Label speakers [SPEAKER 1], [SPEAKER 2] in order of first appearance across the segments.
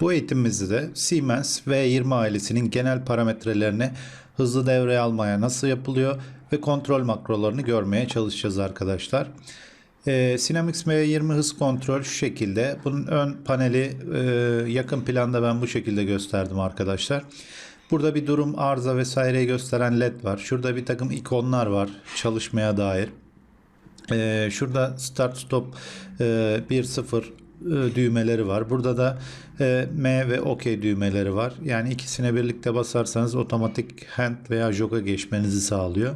[SPEAKER 1] Bu eğitimimizde de Siemens V20 ailesinin genel parametrelerini hızlı devreye almaya nasıl yapılıyor ve kontrol makrolarını görmeye çalışacağız arkadaşlar. Ee, Sinamix V20 hız kontrol şu şekilde. Bunun ön paneli e, yakın planda ben bu şekilde gösterdim arkadaşlar. Burada bir durum, arıza vesaireyi gösteren led var. Şurada bir takım ikonlar var çalışmaya dair. Ee, şurada start stop e, 1-0 e, düğmeleri var. Burada da e, M ve OK düğmeleri var. Yani ikisine birlikte basarsanız otomatik hand veya joga geçmenizi sağlıyor.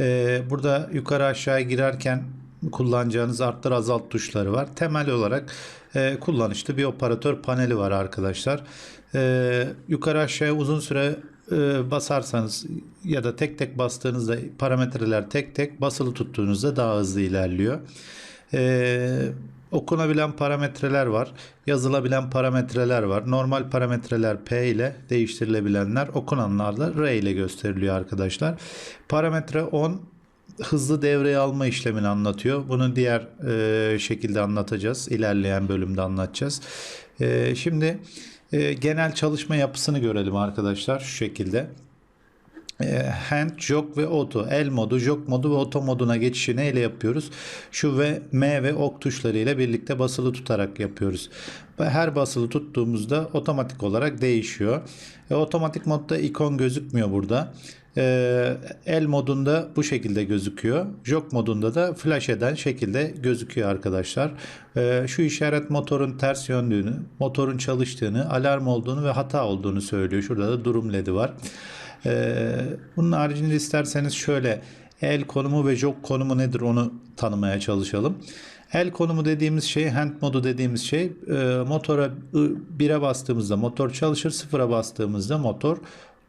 [SPEAKER 1] E, burada yukarı aşağı girerken kullanacağınız arttır azalt tuşları var. Temel olarak e, kullanışlı bir operatör paneli var arkadaşlar. E, yukarı aşağıya uzun süre e, basarsanız ya da tek tek bastığınızda parametreler tek tek basılı tuttuğunuzda daha hızlı ilerliyor. E, okunabilen parametreler var. Yazılabilen parametreler var. Normal parametreler P ile değiştirilebilenler okunanlar da R ile gösteriliyor arkadaşlar. Parametre 10 hızlı devreye alma işlemini anlatıyor. Bunu diğer e, şekilde anlatacağız. İlerleyen bölümde anlatacağız. E, şimdi e, genel çalışma yapısını görelim arkadaşlar şu şekilde. E, hand, jog ve auto. El modu, jog modu ve auto moduna geçişi neyle yapıyoruz? Şu ve M ve ok tuşları ile birlikte basılı tutarak yapıyoruz. Her basılı tuttuğumuzda otomatik olarak değişiyor. E, otomatik modda ikon gözükmüyor burada. E, el modunda bu şekilde gözüküyor. Jog modunda da flash eden şekilde gözüküyor arkadaşlar. E, şu işaret motorun ters yöndüğünü, motorun çalıştığını, alarm olduğunu ve hata olduğunu söylüyor. Şurada da durum ledi var. Ee, bunun haricinde isterseniz şöyle el konumu ve jog konumu nedir onu tanımaya çalışalım. El konumu dediğimiz şey, hand modu dediğimiz şey e, motora 1'e bastığımızda motor çalışır, 0'a bastığımızda motor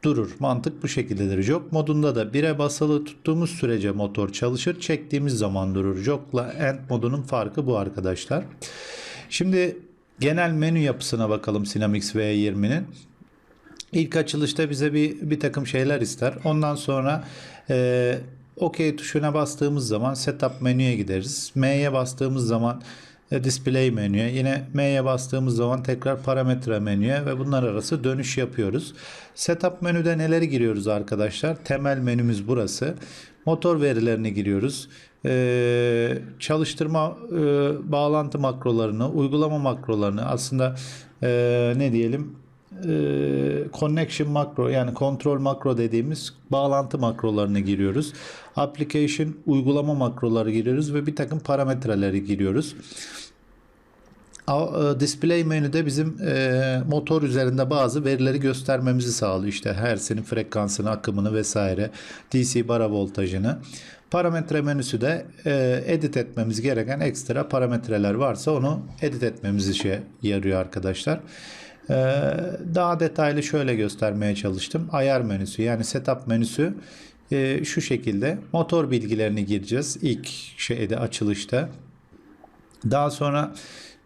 [SPEAKER 1] durur. Mantık bu şekildedir. Jog modunda da 1'e basılı tuttuğumuz sürece motor çalışır, çektiğimiz zaman durur. Jogla end modunun farkı bu arkadaşlar. Şimdi genel menü yapısına bakalım Sinamix V20'nin. İlk açılışta bize bir, bir takım şeyler ister. Ondan sonra e, OK tuşuna bastığımız zaman Setup menüye gideriz. M'ye bastığımız zaman e, Display menüye. Yine M'ye bastığımız zaman tekrar parametre menüye ve bunlar arası dönüş yapıyoruz. Setup menüde neleri giriyoruz arkadaşlar? Temel menümüz burası. Motor verilerini giriyoruz. Ee, çalıştırma e, bağlantı makrolarını, uygulama makrolarını aslında e, ne diyelim e, connection makro yani kontrol makro dediğimiz bağlantı makrolarını giriyoruz. Application uygulama makroları giriyoruz ve bir takım parametreleri giriyoruz. E, Display menüde bizim e, motor üzerinde bazı verileri göstermemizi sağlıyor. İşte Hertz'in frekansını, akımını vesaire, DC bara voltajını. Parametre menüsü de e, edit etmemiz gereken ekstra parametreler varsa onu edit etmemizi işe yarıyor arkadaşlar. Ee, daha detaylı şöyle göstermeye çalıştım. Ayar menüsü yani setup menüsü e, şu şekilde. Motor bilgilerini gireceğiz ilk şeyde açılışta. Daha sonra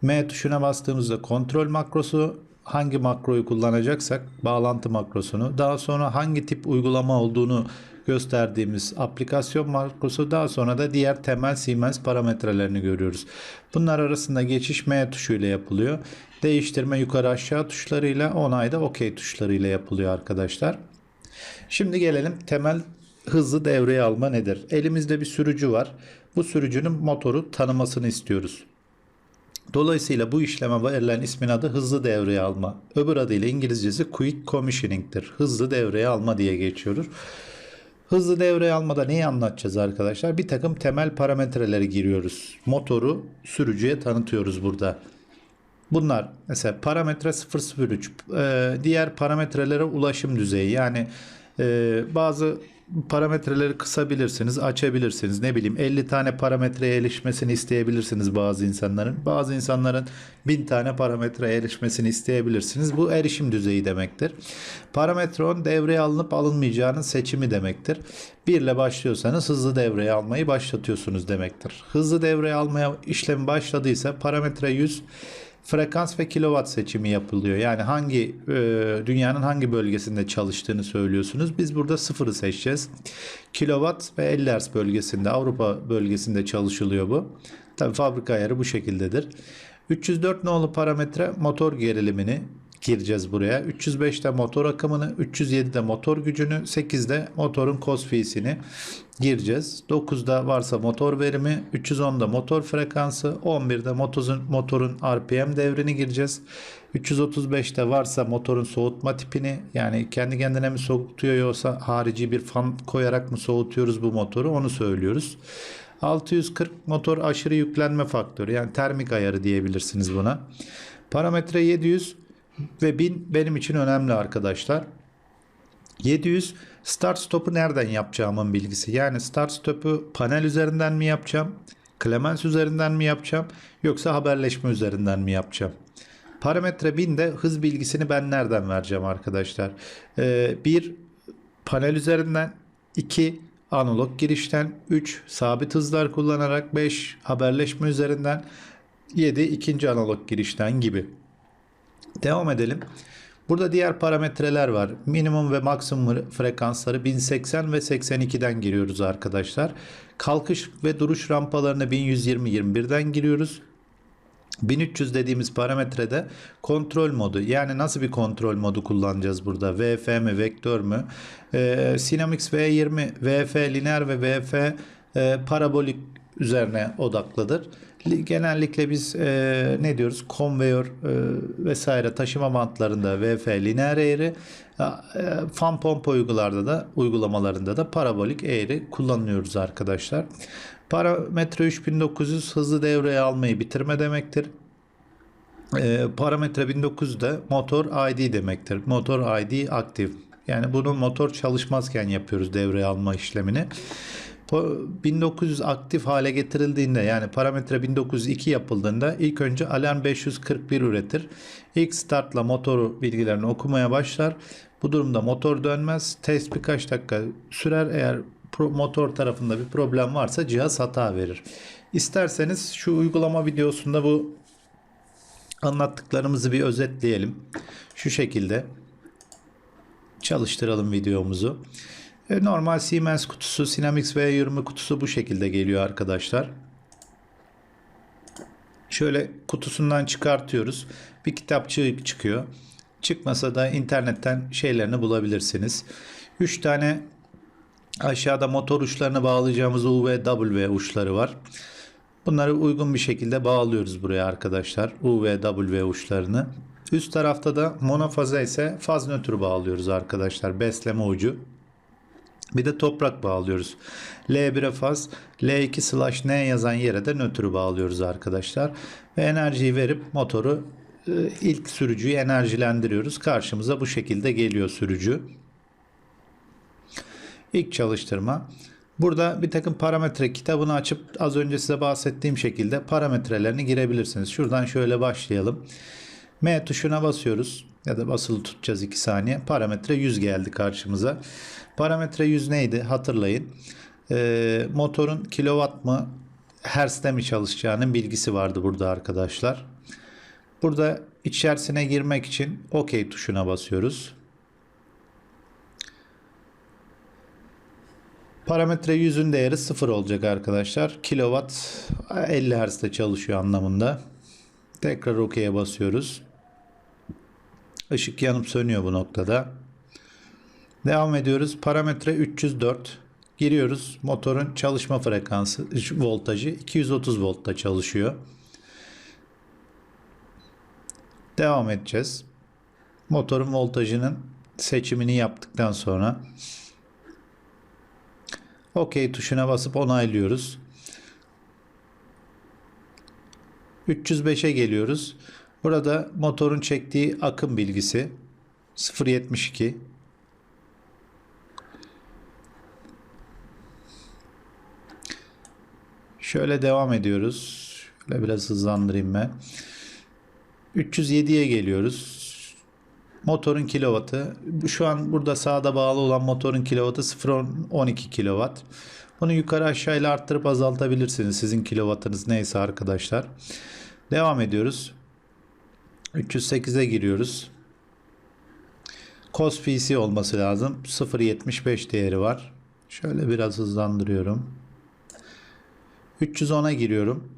[SPEAKER 1] M tuşuna bastığımızda kontrol makrosu hangi makroyu kullanacaksak bağlantı makrosunu daha sonra hangi tip uygulama olduğunu gösterdiğimiz aplikasyon makrosu daha sonra da diğer temel Siemens parametrelerini görüyoruz. Bunlar arasında geçiş M tuşuyla yapılıyor. Değiştirme yukarı aşağı tuşlarıyla onayda OK tuşlarıyla yapılıyor arkadaşlar. Şimdi gelelim temel hızlı devreye alma nedir? Elimizde bir sürücü var. Bu sürücünün motoru tanımasını istiyoruz. Dolayısıyla bu işleme verilen ismin adı hızlı devreye alma. Öbür adıyla İngilizcesi quick commissioning'tir. Hızlı devreye alma diye geçiyoruz. Hızlı devreye almada neyi anlatacağız arkadaşlar? Bir takım temel parametreleri giriyoruz. Motoru sürücüye tanıtıyoruz burada. Bunlar mesela parametre 003 e, diğer parametrelere ulaşım düzeyi. Yani e, bazı parametreleri kısabilirsiniz açabilirsiniz. Ne bileyim 50 tane parametreye erişmesini isteyebilirsiniz bazı insanların. Bazı insanların 1000 tane parametreye erişmesini isteyebilirsiniz. Bu erişim düzeyi demektir. Parametre 10 devreye alınıp alınmayacağının seçimi demektir. 1 ile başlıyorsanız hızlı devreye almayı başlatıyorsunuz demektir. Hızlı devreye almaya işlemi başladıysa parametre 100 frekans ve kilowatt seçimi yapılıyor. Yani hangi e, dünyanın hangi bölgesinde çalıştığını söylüyorsunuz. Biz burada sıfırı seçeceğiz. Kilowatt ve 50 Hz bölgesinde Avrupa bölgesinde çalışılıyor bu. Tabi fabrika ayarı bu şekildedir. 304 nolu parametre motor gerilimini gireceğiz buraya. 305'te motor akımını, 307'de motor gücünü, 8'de motorun cos gireceğiz. 9'da varsa motor verimi, 310'da motor frekansı, 11'de motorun, motorun RPM devrini gireceğiz. 335'te varsa motorun soğutma tipini yani kendi kendine mi soğutuyor yoksa harici bir fan koyarak mı soğutuyoruz bu motoru onu söylüyoruz. 640 motor aşırı yüklenme faktörü yani termik ayarı diyebilirsiniz buna. Parametre 700 ve 1000 benim için önemli arkadaşlar. 700 start stop'u nereden yapacağımın bilgisi. Yani start stop'u panel üzerinden mi yapacağım? Clemens üzerinden mi yapacağım? Yoksa haberleşme üzerinden mi yapacağım? Parametre 1000'de hız bilgisini ben nereden vereceğim arkadaşlar? Ee, bir panel üzerinden 2 analog girişten 3 sabit hızlar kullanarak 5 haberleşme üzerinden 7 ikinci analog girişten gibi. Devam edelim. Burada diğer parametreler var. Minimum ve maksimum frekansları 1080 ve 82'den giriyoruz arkadaşlar. Kalkış ve duruş rampalarını 1120-21'den giriyoruz. 1300 dediğimiz parametrede kontrol modu yani nasıl bir kontrol modu kullanacağız burada VF mi vektör mü ee, Cinemix V20 VF lineer ve VF e, parabolik üzerine odaklıdır. Genellikle biz e, ne diyoruz konveyör e, vesaire taşıma bantlarında VF lineer eğri e, fan pompa uygularda da uygulamalarında da parabolik eğri kullanıyoruz arkadaşlar. Parametre 3900 hızlı devreye almayı bitirme demektir. E, parametre 1900'de motor ID demektir. Motor ID aktif. Yani bunu motor çalışmazken yapıyoruz devreye alma işlemini. 1900 aktif hale getirildiğinde yani parametre 1902 yapıldığında ilk önce alarm 541 üretir. İlk startla motoru bilgilerini okumaya başlar. Bu durumda motor dönmez. Test birkaç dakika sürer. Eğer motor tarafında bir problem varsa cihaz hata verir. İsterseniz şu uygulama videosunda bu anlattıklarımızı bir özetleyelim. Şu şekilde çalıştıralım videomuzu. E, normal Siemens kutusu, Sinamix V20 kutusu bu şekilde geliyor arkadaşlar. Şöyle kutusundan çıkartıyoruz. Bir kitapçık çıkıyor. Çıkmasa da internetten şeylerini bulabilirsiniz. 3 tane aşağıda motor uçlarını bağlayacağımız U ve W uçları var. Bunları uygun bir şekilde bağlıyoruz buraya arkadaşlar. U ve W uçlarını. Üst tarafta da monofaza ise faz nötrü bağlıyoruz arkadaşlar. Besleme ucu. Bir de toprak bağlıyoruz. L1'e faz, L2 slash N yazan yere de nötrü bağlıyoruz arkadaşlar. Ve enerjiyi verip motoru e, ilk sürücüyü enerjilendiriyoruz. Karşımıza bu şekilde geliyor sürücü. İlk çalıştırma. Burada bir takım parametre kitabını açıp az önce size bahsettiğim şekilde parametrelerini girebilirsiniz. Şuradan şöyle başlayalım. M tuşuna basıyoruz ya da basılı tutacağız 2 saniye. Parametre 100 geldi karşımıza. Parametre 100 neydi hatırlayın. Ee, motorun kilowatt mı hertz'te mi çalışacağının bilgisi vardı burada arkadaşlar. Burada içerisine girmek için OK tuşuna basıyoruz. Parametre 100'ün değeri 0 olacak arkadaşlar. Kilowatt 50 Hz'de çalışıyor anlamında. Tekrar OK'ye basıyoruz. Işık yanıp sönüyor bu noktada. Devam ediyoruz. Parametre 304. Giriyoruz. Motorun çalışma frekansı, voltajı 230 voltta çalışıyor. Devam edeceğiz. Motorun voltajının seçimini yaptıktan sonra OK tuşuna basıp onaylıyoruz. 305'e geliyoruz. Burada motorun çektiği akım bilgisi 0.72 Şöyle devam ediyoruz. Şöyle biraz hızlandırayım ben. 307'ye geliyoruz. Motorun kilovatı. Şu an burada sağda bağlı olan motorun kilovatı 0.12 kilowatt. Bunu yukarı aşağıyla arttırıp azaltabilirsiniz. Sizin kilovatınız neyse arkadaşlar. Devam ediyoruz. 308'e giriyoruz. Cos PC olması lazım. 0.75 değeri var. Şöyle biraz hızlandırıyorum. 310'a giriyorum.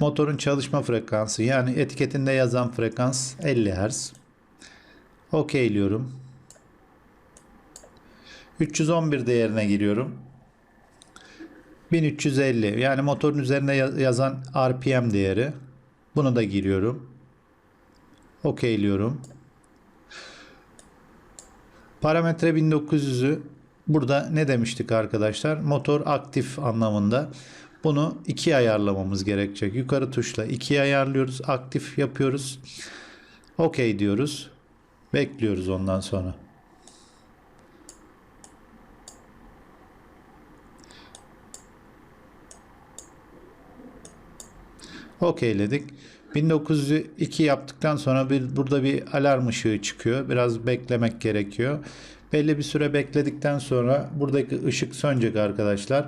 [SPEAKER 1] Motorun çalışma frekansı yani etiketinde yazan frekans 50 Hz. Okeyliyorum. 311 değerine giriyorum. 1350 yani motorun üzerinde ya- yazan RPM değeri. Bunu da giriyorum. Okeyliyorum. Parametre 1900'ü burada ne demiştik arkadaşlar? Motor aktif anlamında. Bunu ikiye ayarlamamız gerekecek. Yukarı tuşla ikiye ayarlıyoruz. Aktif yapıyoruz. Okey diyoruz. Bekliyoruz ondan sonra. Okeyledik. 1902 yaptıktan sonra bir, burada bir alarm ışığı çıkıyor. Biraz beklemek gerekiyor. Belli bir süre bekledikten sonra buradaki ışık sönecek arkadaşlar.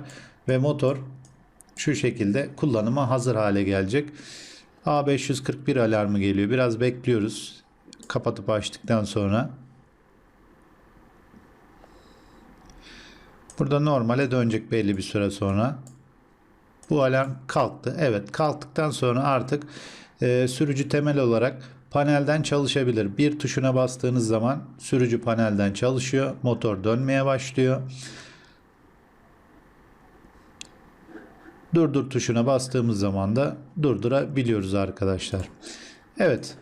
[SPEAKER 1] Ve motor şu şekilde kullanıma hazır hale gelecek. A541 alarmı geliyor. Biraz bekliyoruz. Kapatıp açtıktan sonra. Burada normale dönecek belli bir süre sonra. Bu alarm kalktı. Evet kalktıktan sonra artık e, sürücü temel olarak panelden çalışabilir. Bir tuşuna bastığınız zaman sürücü panelden çalışıyor. Motor dönmeye başlıyor. Durdur tuşuna bastığımız zaman da durdurabiliyoruz arkadaşlar. Evet.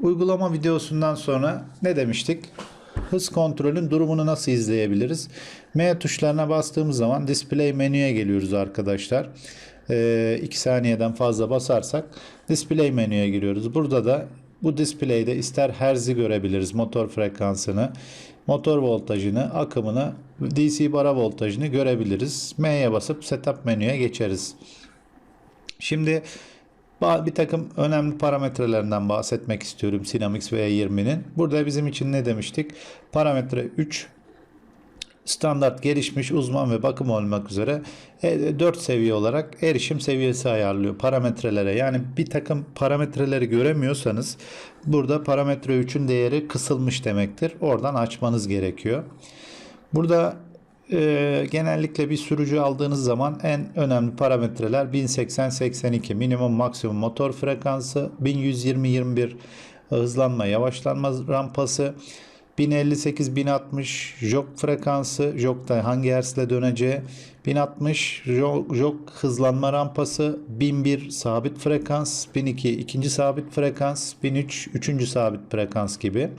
[SPEAKER 1] Uygulama videosundan sonra ne demiştik? Hız kontrolün durumunu nasıl izleyebiliriz? M tuşlarına bastığımız zaman display menüye geliyoruz arkadaşlar. 2 saniyeden fazla basarsak display menüye giriyoruz. Burada da bu display'de ister herzi görebiliriz motor frekansını, motor voltajını, akımını, DC bara voltajını görebiliriz. M'ye basıp setup menüye geçeriz. Şimdi bir takım önemli parametrelerinden bahsetmek istiyorum Dynamics V20'nin. Burada bizim için ne demiştik? Parametre 3 standart gelişmiş uzman ve bakım olmak üzere 4 seviye olarak erişim seviyesi ayarlıyor parametrelere. Yani bir takım parametreleri göremiyorsanız burada parametre 3'ün değeri kısılmış demektir. Oradan açmanız gerekiyor. Burada e, genellikle bir sürücü aldığınız zaman en önemli parametreler 1080-82 minimum maksimum motor frekansı 1120-21 hızlanma yavaşlanma rampası 1058-1060 jok frekansı, jokta hangi hertzle döneceği, 1060 jok, jok hızlanma rampası, 1001 sabit frekans, 1002 ikinci sabit frekans, 1003 üçüncü sabit frekans gibi.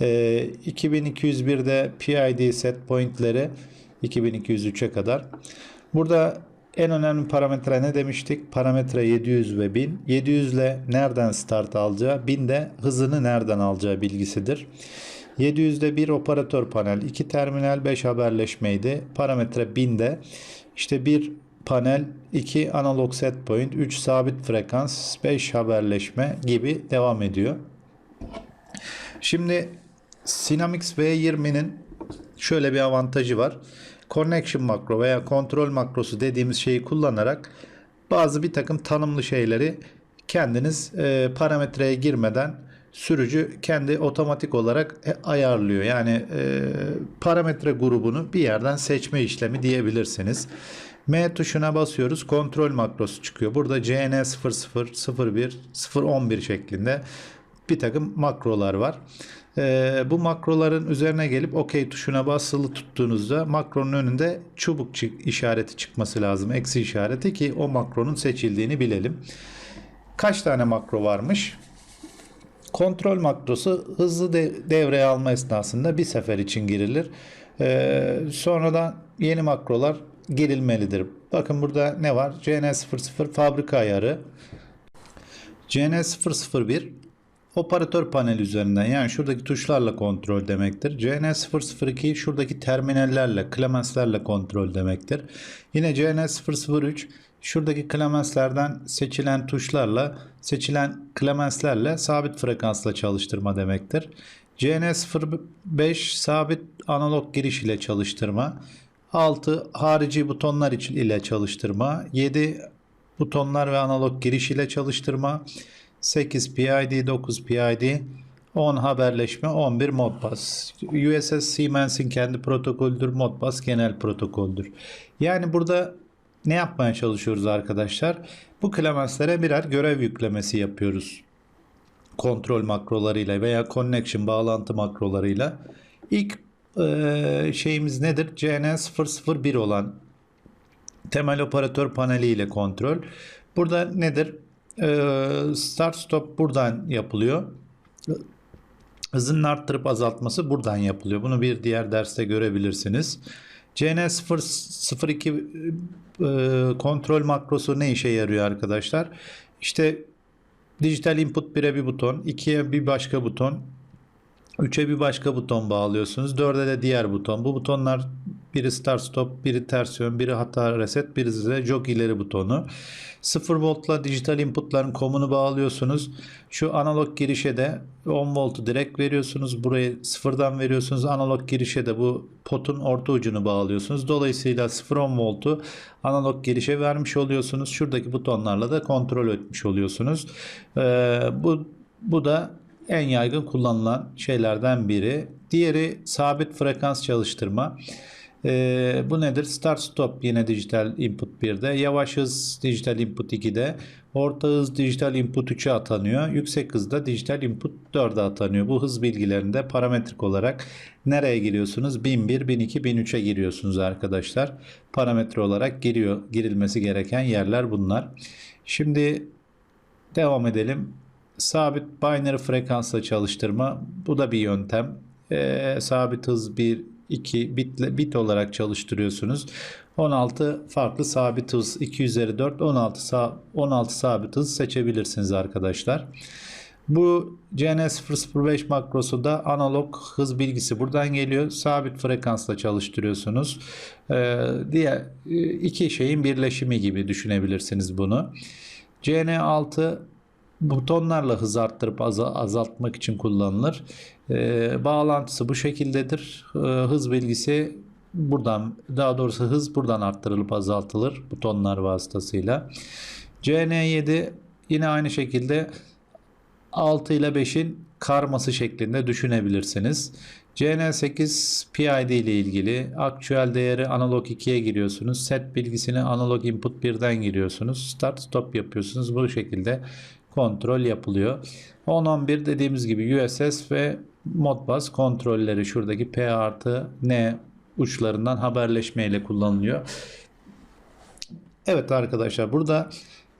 [SPEAKER 1] Ee, 2201'de PID set pointleri 2203'e kadar. Burada en önemli parametre ne demiştik? Parametre 700 ve 1000. 700 ile nereden start alacağı, 1000 de hızını nereden alacağı bilgisidir. 700'de bir operatör panel, 2 terminal, 5 haberleşmeydi. Parametre 1000'de işte bir panel, 2 analog set point, 3 sabit frekans, 5 haberleşme gibi devam ediyor. Şimdi Dynamics V20'nin şöyle bir avantajı var. Connection makro veya kontrol makrosu dediğimiz şeyi kullanarak bazı bir takım tanımlı şeyleri kendiniz e, parametreye girmeden sürücü kendi otomatik olarak e, ayarlıyor. Yani e, parametre grubunu bir yerden seçme işlemi diyebilirsiniz. M tuşuna basıyoruz. Kontrol makrosu çıkıyor. Burada CN00, 01, 011 şeklinde bir takım makrolar var. Ee, bu makroların üzerine gelip OK tuşuna basılı tuttuğunuzda makronun önünde çubuk işareti çıkması lazım. Eksi işareti ki o makronun seçildiğini bilelim. Kaç tane makro varmış? Kontrol makrosu hızlı de- devreye alma esnasında bir sefer için girilir. Ee, sonradan yeni makrolar girilmelidir. Bakın burada ne var? CN00 fabrika ayarı. CN001 operatör paneli üzerinden yani şuradaki tuşlarla kontrol demektir. CN002 şuradaki terminallerle, klemenslerle kontrol demektir. Yine CN003 şuradaki klemenslerden seçilen tuşlarla, seçilen klemenslerle sabit frekansla çalıştırma demektir. CN05 sabit analog giriş ile çalıştırma. 6 harici butonlar için ile çalıştırma. 7 butonlar ve analog giriş ile çalıştırma. 8 PID, 9 PID, 10 haberleşme, 11 Modbus. USS Siemens'in kendi protokolüdür. Modbus genel protokoldür. Yani burada ne yapmaya çalışıyoruz arkadaşlar? Bu klemenslere birer görev yüklemesi yapıyoruz. Kontrol makrolarıyla veya connection bağlantı makrolarıyla. İlk e, şeyimiz nedir? CN001 olan temel operatör paneli ile kontrol. Burada nedir? Ee, start stop buradan yapılıyor. Hızının arttırıp azaltması buradan yapılıyor. Bunu bir diğer derste görebilirsiniz. CN002 e, kontrol makrosu ne işe yarıyor arkadaşlar? İşte dijital input 1'e bir buton, 2'ye bir başka buton, 3'e bir başka buton bağlıyorsunuz. 4'e de diğer buton. Bu butonlar biri start stop, biri ters yön, biri hata reset, biri de jog ileri butonu. 0 voltla dijital inputların komunu bağlıyorsunuz. Şu analog girişe de 10 voltu direkt veriyorsunuz. Burayı sıfırdan veriyorsunuz. Analog girişe de bu potun orta ucunu bağlıyorsunuz. Dolayısıyla 0-10 voltu analog girişe vermiş oluyorsunuz. Şuradaki butonlarla da kontrol etmiş oluyorsunuz. Ee, bu, bu da en yaygın kullanılan şeylerden biri. Diğeri sabit frekans çalıştırma. Ee, bu nedir? Start stop yine dijital input 1'de. Yavaş hız dijital input 2'de. Orta hız dijital input 3'e atanıyor. Yüksek hızda dijital input 4'e atanıyor. Bu hız bilgilerinde parametrik olarak nereye giriyorsunuz? 1001, 1002, 1003'e giriyorsunuz arkadaşlar. Parametre olarak giriyor. Girilmesi gereken yerler bunlar. Şimdi devam edelim. Sabit binary frekansla çalıştırma. Bu da bir yöntem. Ee, sabit hız 1, 2 bitle, bit olarak çalıştırıyorsunuz. 16 farklı sabit hız 2 üzeri 4 16 sa 16 sabit hız seçebilirsiniz arkadaşlar. Bu CN005 makrosu da analog hız bilgisi buradan geliyor. Sabit frekansla çalıştırıyorsunuz. Ee, diğer iki şeyin birleşimi gibi düşünebilirsiniz bunu. CN6 butonlarla hız arttırıp azaltmak için kullanılır. Ee, bağlantısı bu şekildedir. Ee, hız bilgisi buradan daha doğrusu hız buradan arttırılıp azaltılır butonlar vasıtasıyla. CN7 yine aynı şekilde 6 ile 5'in karması şeklinde düşünebilirsiniz. CN8 PID ile ilgili aktüel değeri analog 2'ye giriyorsunuz. Set bilgisini analog input 1'den giriyorsunuz. Start stop yapıyorsunuz. Bu şekilde kontrol yapılıyor. 10-11 dediğimiz gibi USS ve Modbus kontrolleri şuradaki P artı N uçlarından haberleşme ile kullanılıyor. Evet arkadaşlar burada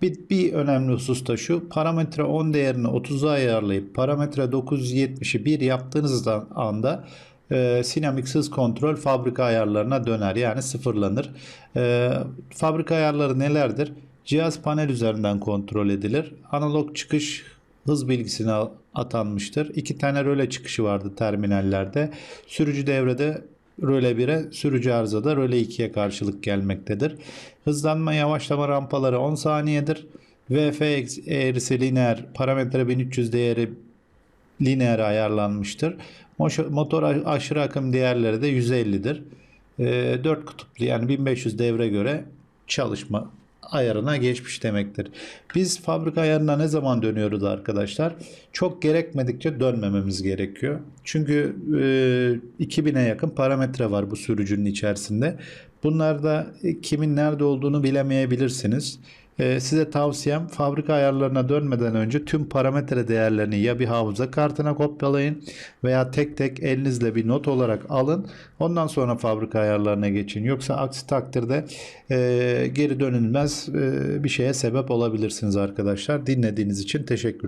[SPEAKER 1] bir, bir önemli husus da şu parametre 10 değerini 30'a ayarlayıp parametre 970'i 1 yaptığınız anda e, Sinamix hız kontrol fabrika ayarlarına döner yani sıfırlanır. E, fabrika ayarları nelerdir? Cihaz panel üzerinden kontrol edilir. Analog çıkış hız bilgisine atanmıştır. İki tane röle çıkışı vardı terminallerde. Sürücü devrede röle 1'e, sürücü arızada röle 2'ye karşılık gelmektedir. Hızlanma yavaşlama rampaları 10 saniyedir. VF eğrisi lineer parametre 1300 değeri lineer ayarlanmıştır. Motor aşırı akım değerleri de 150'dir. 4 kutuplu yani 1500 devre göre çalışma ayarına geçmiş demektir. Biz fabrika ayarına ne zaman dönüyoruz arkadaşlar? Çok gerekmedikçe dönmememiz gerekiyor. Çünkü e, 2000'e yakın parametre var bu sürücünün içerisinde. Bunlarda kimin nerede olduğunu bilemeyebilirsiniz. Ee, size tavsiyem fabrika ayarlarına dönmeden önce tüm parametre değerlerini ya bir hafıza kartına kopyalayın veya tek tek elinizle bir not olarak alın. Ondan sonra fabrika ayarlarına geçin. Yoksa aksi takdirde e, geri dönülmez e, bir şeye sebep olabilirsiniz arkadaşlar. Dinlediğiniz için teşekkürler.